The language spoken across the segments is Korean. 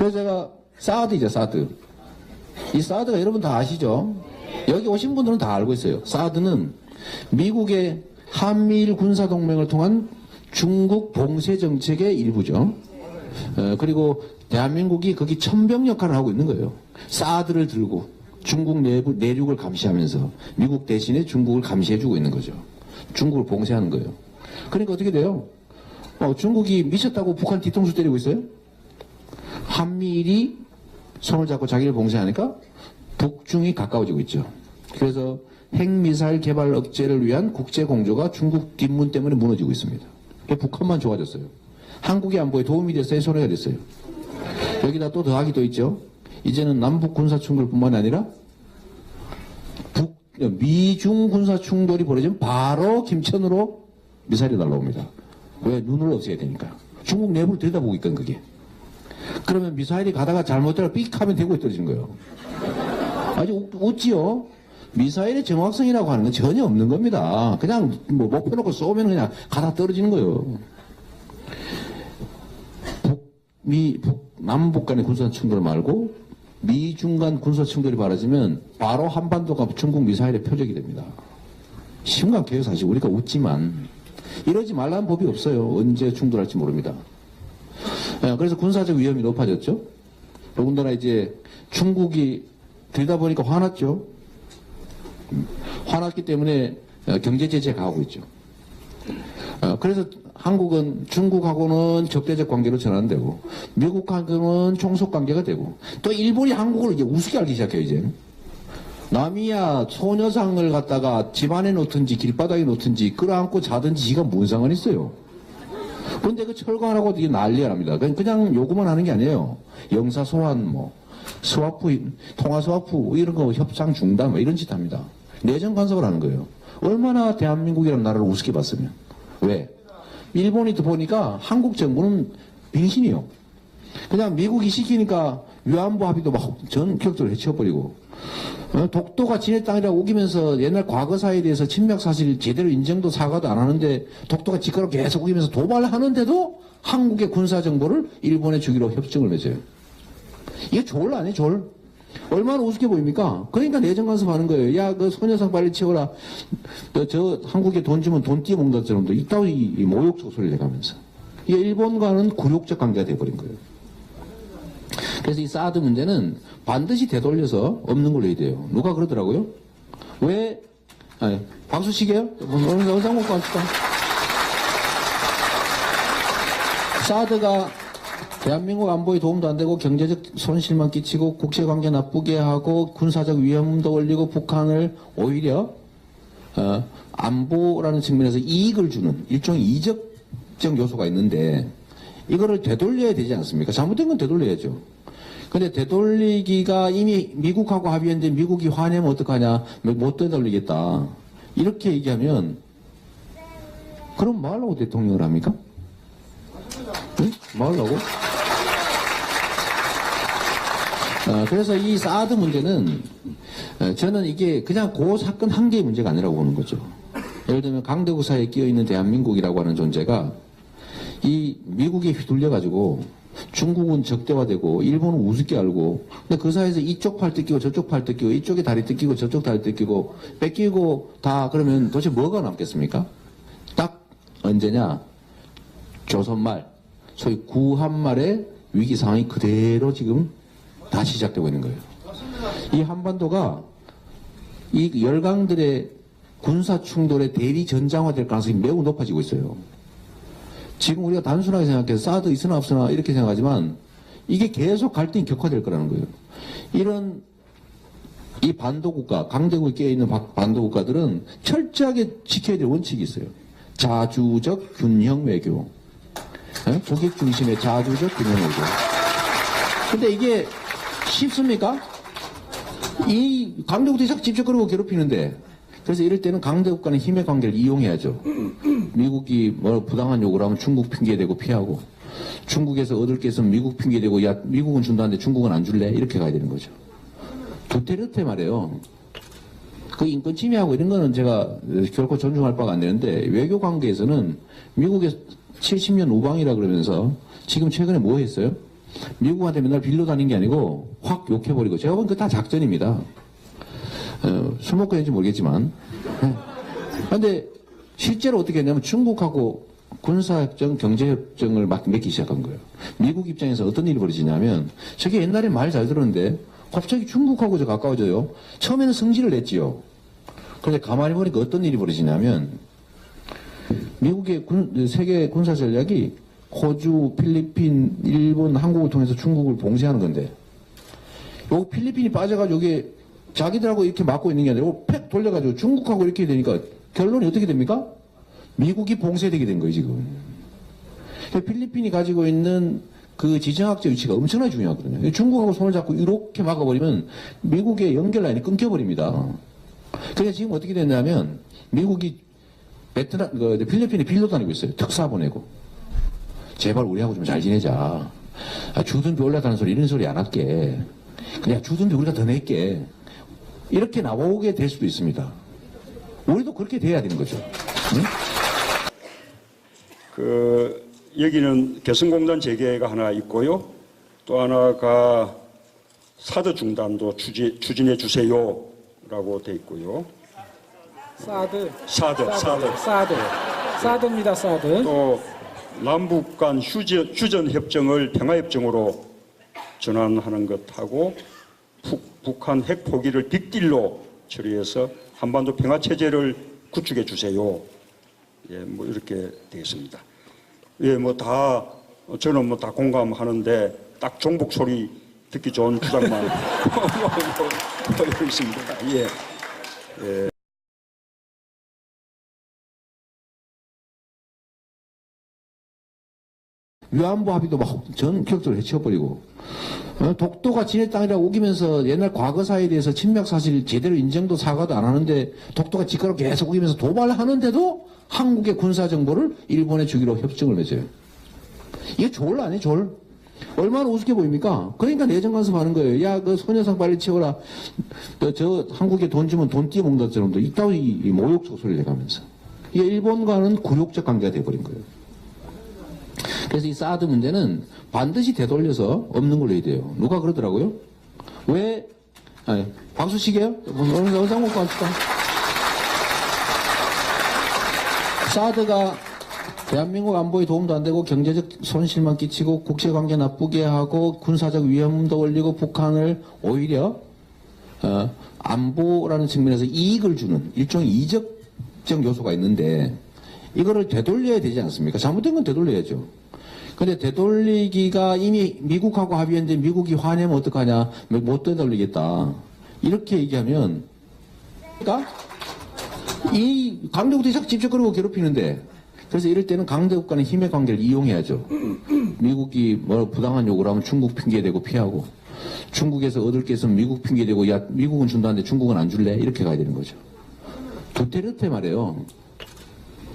그래서 제가 사드이죠, 사드. 이 사드가 여러분 다 아시죠? 여기 오신 분들은 다 알고 있어요. 사드는 미국의 한미일 군사동맹을 통한 중국 봉쇄 정책의 일부죠. 어, 그리고 대한민국이 거기 천병 역할을 하고 있는 거예요. 사드를 들고 중국 내부, 내륙을 감시하면서 미국 대신에 중국을 감시해주고 있는 거죠. 중국을 봉쇄하는 거예요. 그러니까 어떻게 돼요? 어, 중국이 미쳤다고 북한 뒤통수 때리고 있어요? 한미일이 손을 잡고 자기를 봉쇄하니까 북중이 가까워지고 있죠. 그래서 핵미사일 개발 억제를 위한 국제 공조가 중국 뒷문 때문에 무너지고 있습니다. 북한만 좋아졌어요. 한국의 안보에 도움이 됐어요, 손해가 됐어요. 여기다 또 더하기 또 있죠. 이제는 남북 군사 충돌뿐만 아니라 북 미중 군사 충돌이 벌어지면 바로 김천으로 미사일이 날라옵니다. 왜 눈을 없애야 되니까. 중국 내부를 들여다보고 있건 그게. 그러면 미사일이 가다가 잘못되면 삑 하면 대구에 떨어지는 거예요. 아주 웃- 웃지요? 미사일의 정확성이라고 하는 건 전혀 없는 겁니다. 그냥 뭐 목표 놓고 쏘면 그냥 가다 떨어지는 거예요. 북, 미, 북, 남북 간의 군사 충돌 말고 미중 간 군사 충돌이 벌어지면 바로 한반도가 중국 미사일의 표적이 됩니다. 심각해요, 사실. 우리가 웃지만. 이러지 말라는 법이 없어요. 언제 충돌할지 모릅니다. 예, 그래서 군사적 위험이 높아졌죠. 더군다나 이제 중국이 들다 보니까 화났죠. 음, 화났기 때문에 어, 경제 제재 가하고 있죠. 어, 그래서 한국은 중국하고는 적대적 관계로 전환되고 미국하고는 총속 관계가 되고 또 일본이 한국을 이제 우습게 알기 시작해요 이제. 남이야 소녀상을 갖다가 집안에 놓든지 길바닥에 놓든지 끌어안고 자든지 지가 뭔 상관 있어요. 근데 그 철거하라고 이게 난리가 납니다. 그냥, 요구만 하는 게 아니에요. 영사 소환, 뭐, 스와프, 통화 스와프, 이런 거 협상 중단, 뭐 이런 짓 합니다. 내정 간섭을 하는 거예요. 얼마나 대한민국이라는 나라를 우습게 봤으면. 왜? 일본이 또 보니까 한국 정부는 빙신이요. 그냥 미국이 시키니까 위안부 합의도 막 전격적으로 해치워버리고 어, 독도가 지네 땅이라고 우기면서 옛날 과거사에 대해서 침략 사실 제대로 인정도 사과도 안 하는데 독도가 직가로 계속 우기면서 도발하는데도 한국의 군사 정보를 일본에 주기로 협정을 맺어요. 이게 졸 아니에요, 졸. 얼마나 우습게 보입니까? 그러니까 내정 간섭하는 거예요. 야, 그 소녀상 빨리 치워라. 저, 저 한국에 돈 주면 돈 띄어먹는다처럼 이따위 이 모욕적 소리를 내가면서. 이게 일본과는 굴욕적 관계가 돼버린 거예요. 그래서 이 사드 문제는 반드시 되돌려서 없는 걸로 해야 돼요. 누가 그러더라고요? 왜, 아니, 박수 치게요? 오늘 먹고 합시다. 사드가 대한민국 안보에 도움도 안 되고 경제적 손실만 끼치고 국제 관계 나쁘게 하고 군사적 위험도 올리고 북한을 오히려 어, 안보라는 측면에서 이익을 주는 일종의 이적적 요소가 있는데 이거를 되돌려야 되지 않습니까? 잘못된 건 되돌려야죠. 근데 되돌리기가 이미 미국하고 합의했는데 미국이 화내면 어떡하냐? 못 되돌리겠다. 이렇게 얘기하면 그럼 뭐 하려고 대통령을 합니까? 응? 뭐 하려고? 어, 그래서 이 사드 문제는 어, 저는 이게 그냥 그 사건 한 개의 문제가 아니라고 보는 거죠. 예를 들면 강대국 사이에 끼어 있는 대한민국이라고 하는 존재가 이 미국에 휘둘려 가지고 중국은 적대화되고 일본은 우습게 알고 근데 그 사이에서 이쪽 팔 뜯기고 저쪽 팔 뜯기고 이쪽에 다리 뜯기고 저쪽 다리 뜯기고 뺏기고 다 그러면 도대체 뭐가 남겠습니까? 딱 언제냐 조선말 소위 구한말의 위기 상황이 그대로 지금 다 시작되고 있는 거예요. 이 한반도가 이 열강들의 군사 충돌의 대리 전장화될 가능성이 매우 높아지고 있어요. 지금 우리가 단순하게 생각해서 사드 있으나 없으나 이렇게 생각하지만 이게 계속 갈등이 격화될 거라는 거예요. 이런 이 반도국가, 강대국에 끼어있는 바- 반도국가들은 철저하게 지켜야 될 원칙이 있어요. 자주적 균형 외교. 예? 국익 중심의 자주적 균형 외교. 근데 이게 쉽습니까? 이 강대국들이 자꾸 직접 그러고 괴롭히는데 그래서 이럴 때는 강대국 간의 힘의 관계를 이용해야죠. 미국이 뭐 부당한 요구를 하면 중국 핑계대고 피하고 중국에서 얻을 게 있으면 미국 핑계대고 야 미국은 준다는데 중국은 안 줄래? 이렇게 가야 되는 거죠. 두테르테 말이에요. 그 인권 침해하고 이런 거는 제가 결코 존중할 바가 안 되는데 외교 관계에서는 미국의 70년 우방이라 그러면서 지금 최근에 뭐 했어요? 미국한테 맨날 빌려 다닌 게 아니고 확 욕해버리고 제가 보기엔 그다 작전입니다. 어, 술 먹고 했는지 모르겠지만. 그런데 실제로 어떻게 했냐면 중국하고 군사협정, 경제협정을 막 맺기 시작한 거예요. 미국 입장에서 어떤 일이 벌어지냐면 저게 옛날에 말 잘 들었는데 갑자기 중국하고 저 가까워져요. 처음에는 성질을 냈지요. 그런데 가만히 보니까 어떤 일이 벌어지냐면 미국의 군, 세계 군사 전략이 호주, 필리핀, 일본, 한국을 통해서 중국을 봉쇄하는 건데 요 필리핀이 빠져가지고 이게 자기들하고 이렇게 막고 있는 게 아니라 팩 돌려가지고 중국하고 이렇게 되니까 결론이 어떻게 됩니까? 미국이 봉쇄되게 된 거예요, 지금. 필리핀이 가지고 있는 그 지정학적 위치가 엄청나게 중요하거든요. 중국하고 손을 잡고 이렇게 막아버리면 미국의 연결 라인이 끊겨버립니다. 그래서 지금 어떻게 됐냐면 미국이 베트남, 그 필리핀에 빌려 다니고 있어요. 특사 보내고. 제발 우리하고 좀 잘 지내자. 아, 주둔비 올라가는 소리 이런 소리 안 할게. 그냥 주둔비 우리가 더 낼게. 이렇게 나오게 될 수도 있습니다. 우리도 그렇게 돼야 되는 거죠. 응? 그 여기는 개성공단 재개가 하나 있고요. 또 하나가 사드 중단도 추진, 추진해 주세요라고 돼 있고요. 사드. 사드, 사드. 사드. 사드 입니다, 사드. 또 남북 간 휴전, 휴전 협정을 평화 협정으로 전환하는 것하고 북, 북한 핵 포기를 빅딜로 처리해서 한반도 평화 체제를 구축해 주세요. 예, 뭐 이렇게 되겠습니다. 예, 뭐 다 저는 뭐 다 공감하는데 딱 종북 소리 듣기 좋은 주장만 하고 있습니다. 예. 위안부 합의도 막 전격적으로 해치워버리고 어, 독도가 지네 땅이라고 우기면서 옛날 과거사에 대해서 침략 사실 제대로 인정도 사과도 안 하는데 독도가 직가로 계속 우기면서 도발하는데도 한국의 군사 정보를 일본에 주기로 협정을 맺어요. 이게 졸 아니에요, 졸? 얼마나 우습게 보입니까? 그러니까 내정 간섭하는 거예요. 야, 그 소녀상 빨리 치워라. 저, 저 한국에 돈 주면 돈 띄어먹는다처럼 이따위 이 모욕적 소리를 내가면서. 이게 일본과는 굴욕적 관계가 돼버린 거예요. 그래서 이 사드 문제는 반드시 되돌려서 없는 걸로 해야 돼요. 누가 그러더라고요? 왜, 아니, 박수시게요? 오늘 영상 먹고 합시다. 사드가 대한민국 안보에 도움도 안 되고 경제적 손실만 끼치고 국제관계 나쁘게 하고 군사적 위험도 올리고 북한을 오히려 어, 안보라는 측면에서 이익을 주는 일종의 이적적 요소가 있는데 이거를 되돌려야 되지 않습니까? 잘못된 건 되돌려야죠. 근데 되돌리기가 이미 미국하고 합의했는데 미국이 화내면 어떡하냐? 못 되돌리겠다. 이렇게 얘기하면 그러니까 이 강대국들이 자꾸 집적거리고 괴롭히는데 그래서 이럴 때는 강대국과는 힘의 관계를 이용해야죠. 미국이 뭐 부당한 요구를 하면 중국 핑계대고 피하고 중국에서 얻을 게 있으면 미국 핑계대고 야 미국은 준다는데 중국은 안 줄래? 이렇게 가야 되는 거죠. 두테르테 말이에요.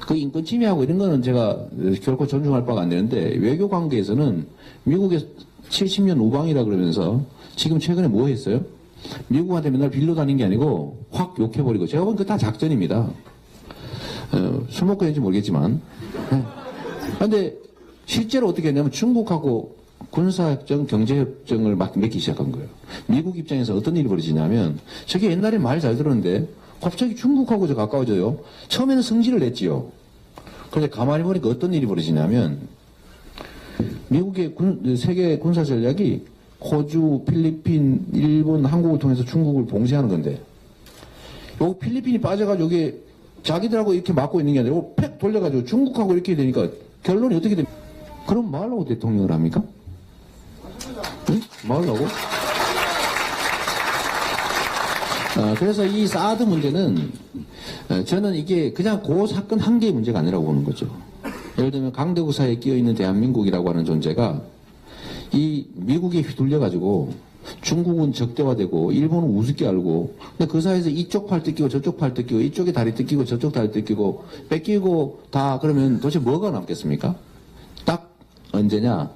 그 인권 침해하고 이런 거는 제가 결코 존중할 바가 안 되는데 외교 관계에서는 미국의 70년 우방이라 그러면서 지금 최근에 뭐 했어요? 미국한테 맨날 빌려 다닌 게 아니고 확 욕해버리고 제가 보기엔 그다 작전입니다. 어, 술 먹고 했는지 모르겠지만. 그런데 실제로 어떻게 했냐면 중국하고 군사협정, 경제협정을 막 맺기 시작한 거예요. 미국 입장에서 어떤 일이 벌어지냐면 저게 옛날에 말 잘 들었는데 갑자기 중국하고 저 가까워져요. 처음에는 성질을 냈지요. 그런데 가만히 보니까 어떤 일이 벌어지냐면 미국의 군, 세계 군사 전략이 호주, 필리핀, 일본, 한국을 통해서 중국을 봉쇄하는 건데 요 필리핀이 빠져가지고 이게 자기들하고 이렇게 막고 있는 게 아니라 팩 돌려가지고 중국하고 이렇게 되니까 결론이 어떻게 됩니까? 그럼 뭐 하려고 대통령을 합니까? 응? 뭐 하려고? 어, 그래서 이 사드 문제는 어, 저는 이게 그냥 그 사건 한 개의 문제가 아니라고 보는 거죠. 예를 들면 강대국 사이에 끼어 있는 대한민국이라고 하는 존재가 이 미국에 휘둘려 가지고 중국은 적대화되고 일본은 우습게 알고 근데 그 사이에서 이쪽 팔 뜯기고 저쪽 팔 뜯기고 이쪽에 다리 뜯기고 저쪽 다리 뜯기고 뺏기고 다 그러면 도대체 뭐가 남겠습니까? 딱 언제냐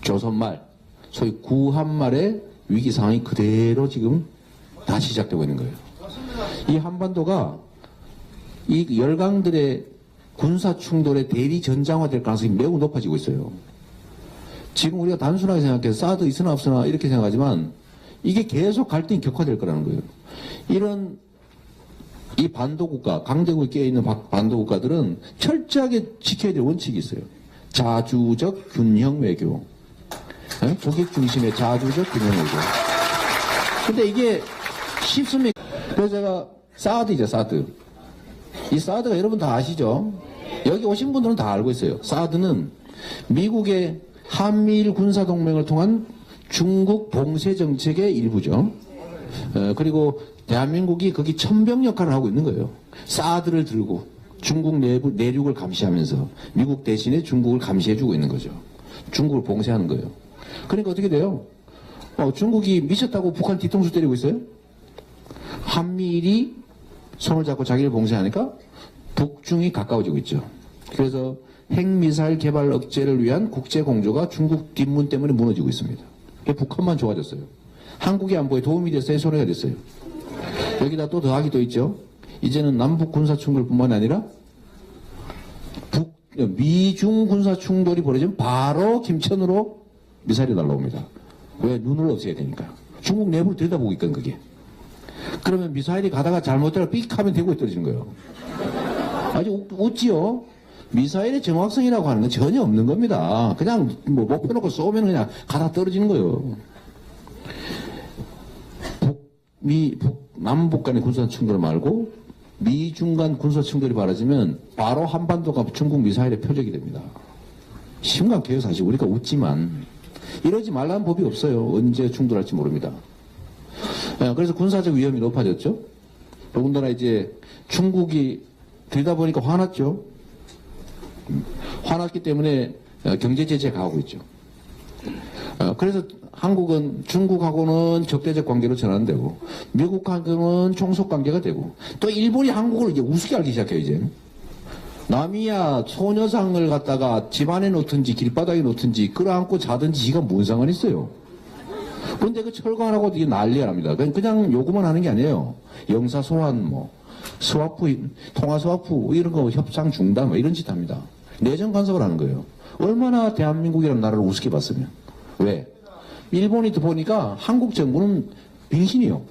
조선말 소위 구한말의 위기 상황이 그대로 지금 다시 시작되고 있는 거예요. 이 한반도가 이 열강들의 군사 충돌의 대리 전장화될 가능성이 매우 높아지고 있어요. 지금 우리가 단순하게 생각해서 사드 있으나 없으나 이렇게 생각하지만 이게 계속 갈등이 격화될 거라는 거예요. 이런 이 반도국가, 강대국에 끼어있는 바- 반도국가들은 철저하게 지켜야 될 원칙이 있어요. 자주적 균형 외교. 예? 국익 중심의 자주적 균형 외교. 근데 이게 쉽습니까? 그래서 제가 사드이죠, 사드. 이 사드가 여러분 다 아시죠? 여기 오신 분들은 다 알고 있어요. 사드는 미국의 한미일 군사동맹을 통한 중국 봉쇄 정책의 일부죠. 어, 그리고 대한민국이 거기 천병 역할을 하고 있는 거예요. 사드를 들고 중국 내부, 내륙을 감시하면서 미국 대신에 중국을 감시해주고 있는 거죠. 중국을 봉쇄하는 거예요. 그러니까 어떻게 돼요? 어, 중국이 미쳤다고 북한 뒤통수 때리고 있어요? 한미일이 손을 잡고 자기를 봉쇄하니까 북중이 가까워지고 있죠. 그래서 핵미사일 개발 억제를 위한 국제 공조가 중국 뒷문 때문에 무너지고 있습니다. 북한만 좋아졌어요. 한국의 안보에 도움이 됐어요, 손해가 됐어요. 여기다 또 더하기 또 있죠. 이제는 남북 군사 충돌뿐만 아니라 북 미중 군사 충돌이 벌어지면 바로 김천으로 미사일이 날라옵니다. 왜 눈을 없애야 되니까. 중국 내부를 들여다보고 있건 그게. 그러면 미사일이 가다가 잘못되다 삑 하면 대구에 떨어지는 거예요. 아주 웃- 웃지요? 미사일의 정확성이라고 하는 건 전혀 없는 겁니다. 그냥 뭐 목표 놓고 쏘면 그냥 가다 떨어지는 거예요. 북, 미, 북, 남북 간의 군사 충돌 말고 미중 간 군사 충돌이 벌어지면 바로 한반도가 중국 미사일의 표적이 됩니다. 심각해요, 사실. 우리가 웃지만. 이러지 말라는 법이 없어요. 언제 충돌할지 모릅니다. 예, 그래서 군사적 위험이 높아졌죠. 더군다나 이제 중국이 들다 보니까 화났죠. 음, 화났기 때문에 어, 경제 제재 가하고 있죠. 어, 그래서 한국은 중국하고는 적대적 관계로 전환되고 미국하고는 총속 관계가 되고 또 일본이 한국을 이제 우습게 알기 시작해요 이제. 남이야 소녀상을 갖다가 집안에 놓든지 길바닥에 놓든지 끌어안고 자든지 지가 뭔 상관 있어요. 근데 그 철거하라고 이게 난리가 납니다. 그냥, 그냥 요구만 하는 게 아니에요. 영사 소환, 뭐, 스와프, 통화 스와프, 이런 거 협상 중단, 뭐 이런 짓 합니다. 내정 간섭을 하는 거예요. 얼마나 대한민국이라는 나라를 우습게 봤으면. 왜? 일본이 또 보니까 한국 정부는 빙신이요.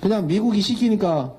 그냥 미국이 시키니까